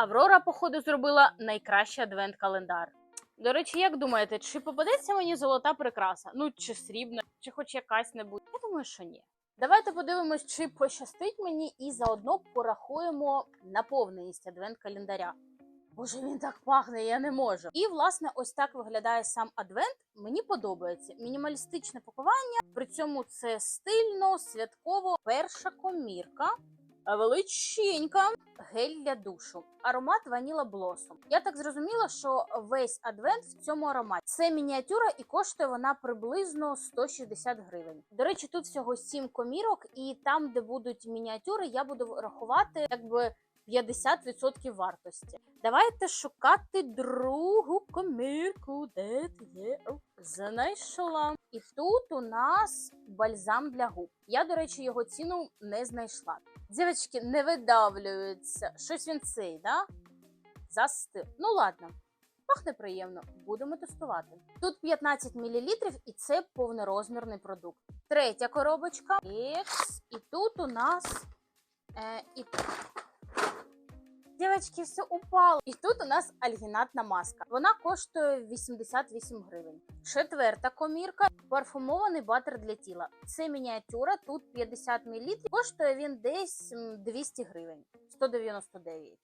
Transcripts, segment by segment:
Аврора, походу, зробила найкращий адвент-календар. До речі, як думаєте, чи попадеться мені золота прикраса? Ну, чи срібна, чи хоч якась небудь? Я думаю, що ні. Давайте подивимось, чи пощастить мені, і заодно порахуємо наповненість адвент-календаря. Боже, він так пахне, я не можу. І власне, ось так виглядає сам адвент. Мені подобається мінімалістичне пакування. При цьому це стильно, святково. Перша комірка. Величенька гель для душу. Аромат Ваніла Блосом. Я так зрозуміла, що весь адвент в цьому ароматі. Це мініатюра і коштує вона приблизно 160 гривень. До речі, тут всього 7 комірок, і там, де будуть мініатюри, я буду рахувати якби 50% вартості. Давайте шукати другу комірку. Де ти є? Знайшла. І тут у нас бальзам для губ. Я, до речі, його ціну не знайшла. Дівчатки, не видавлюються. Щось він цей, да? Застив. Ну ладно. Пахне приємно, будемо тестувати. Тут 15 мл і це повнорозмірний продукт. Третя коробочка. Екс. І тут у нас. Е, і... Дівчатки, все упало. І тут у нас альгінатна маска. Вона коштує 88 гривень. Четверта комірка парфумований батер для тіла. Це мініатюра, тут 50 мл. Коштує він десь 200 гривень. 199.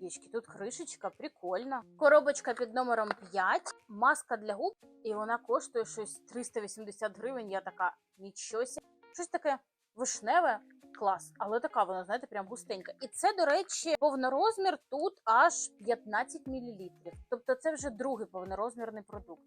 Дівчатки, тут кришечка, прикольна. Коробочка під номером 5, маска для губ, і вона коштує щось 380 гривень. Я така, нічого сі. Щось таке вишневе, клас, але така вона, знаєте, прям густенька. І це, до речі, повнорозмір тут аж 15 мл. Тобто це вже другий повнорозмірний продукт.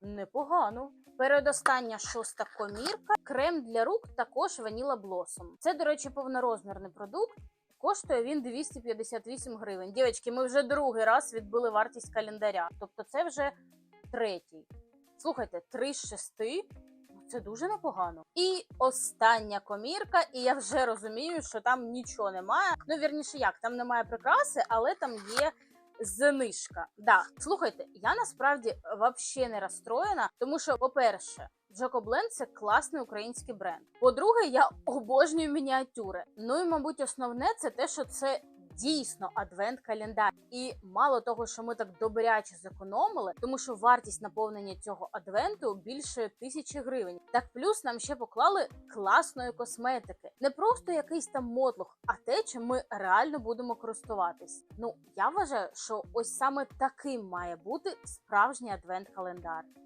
Непогано. Передостання шоста комірка. Крем для рук також Ваніла Блосом. Це, до речі, повнорозмірний продукт. Коштує він 258 гривень. Дівчатки, ми вже другий раз відбили вартість календаря. Тобто це вже третій. Слухайте, 3 з 6 ну, це дуже непогано. І остання комірка, і я вже розумію, що там нічого немає. Ну, вірніше, як, там немає прикраси, але там є знижка. Да, слухайте, я насправді взагалі не розстроєна, тому що, по-перше, Джакобленд це класний український бренд. По-друге, я обожнюю мініатюри. Ну і мабуть, основне це те, що це. Дійсно, адвент-календар, і мало того, що ми так добряче зекономили, тому що вартість наповнення цього адвенту більше тисячі гривень. Так плюс нам ще поклали класної косметики, не просто якийсь там мотлух, а те, чим ми реально будемо користуватись. Ну я вважаю, що ось саме таким має бути справжній адвент-календар.